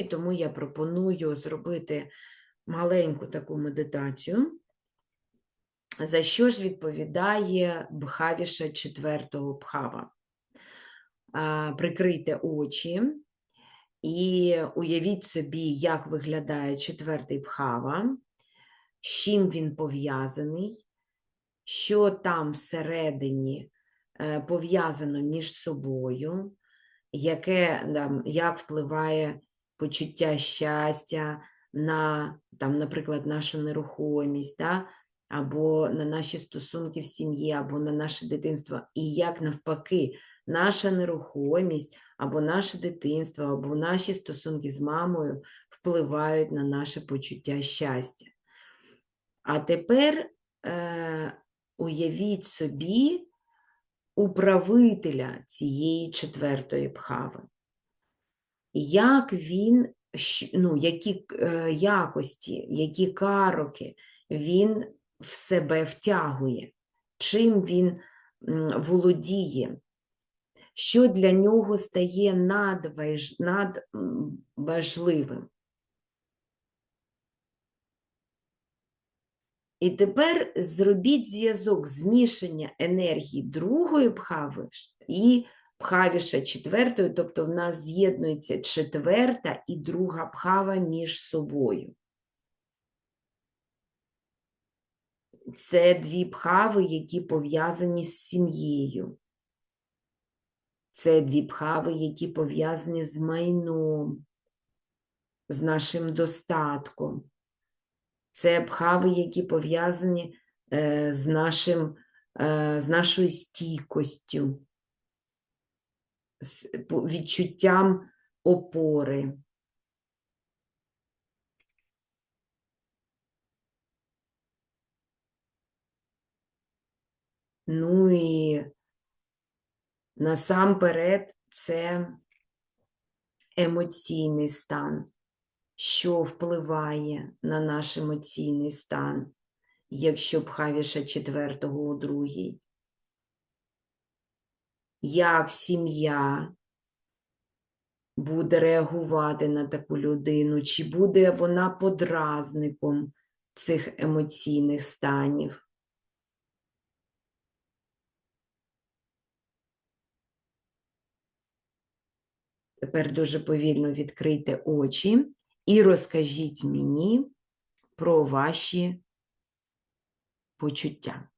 І тому я пропоную зробити маленьку таку медитацію, за що ж відповідає бхавіша четвертого бхава. Прикрийте очі і уявіть собі, як виглядає четвертий бхава, з чим він пов'язаний, що там всередині е, пов'язано між собою, яке, як впливає почуття щастя на, там, наприклад, нашу нерухомість, да? або на наші стосунки в сім'ї, або на наше дитинство, і як навпаки, наша нерухомість, або наше дитинство, або наші стосунки з мамою впливають на наше почуття щастя. А тепер е, уявіть собі управителя цієї четвертої бхави. Як він, ну, які е, якості, які кароки він в себе втягує, чим він володіє, що для нього стає надваж- надважливим. І тепер зробіть зв'язок змішання енергії другої бхави і бхавіша четвертої, тобто в нас з'єднується четверта і друга бхава між собою. Це дві бхави, які пов'язані з сім'єю. Це дві бхави, які пов'язані з майном, з нашим достатком. Це бхави, які пов'язані е, з, нашим, е, з нашою стійкостю, з відчуттям опори. Ну і насамперед це емоційний стан, що впливає на наш емоційний стан, якщо бхавіша четвертого у другій. Як сім'я буде реагувати на таку людину, чи буде вона подразником цих емоційних станів. Тепер дуже повільно відкрийте очі і розкажіть мені про ваші почуття.